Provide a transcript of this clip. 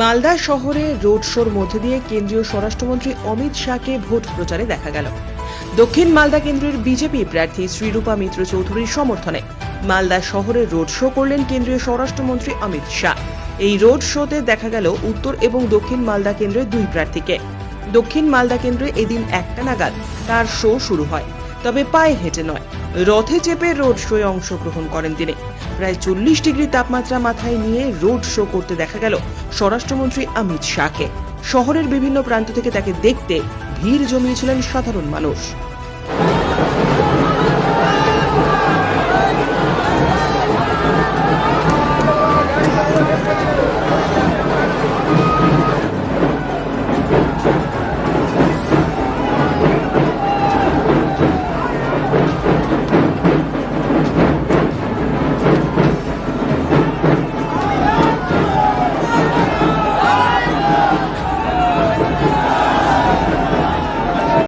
মালদা শহরে রোড শোর মধ্য দিয়ে কেন্দ্রীয় স্বরাষ্ট্রমন্ত্রী অমিত শাহকে ভোট প্রচারে দেখা গেল। দক্ষিণ মালদা কেন্দ্রের বিজেপি প্রার্থী শ্রীরূপা মিত্র চৌধুরীর সমর্থনে মালদা শহরে রোড শো করলেন কেন্দ্রীয় স্বরাষ্ট্রমন্ত্রী অমিত শাহ। এই রোড শোতে দেখা গেল উত্তর এবং দক্ষিণ মালদা কেন্দ্রের দুই প্রার্থীকে। দক্ষিণ মালদা কেন্দ্রে এদিন একটা নাগাদ তার শো শুরু হয়, তবে পায়ে হেঁটে নয়। রথে চেপে রোড শোয়ে অংশগ্রহণ করেন তিনি। প্রায় চল্লিশ ডিগ্রি তাপমাত্রা মাথায় নিয়ে রোড শো করতে দেখা গেল স্বরাষ্ট্রমন্ত্রী অমিত শাহকে। শহরের বিভিন্ন প্রান্ত থেকে তাকে দেখতে ভিড় জমিয়েছিলেন সাধারণ মানুষ।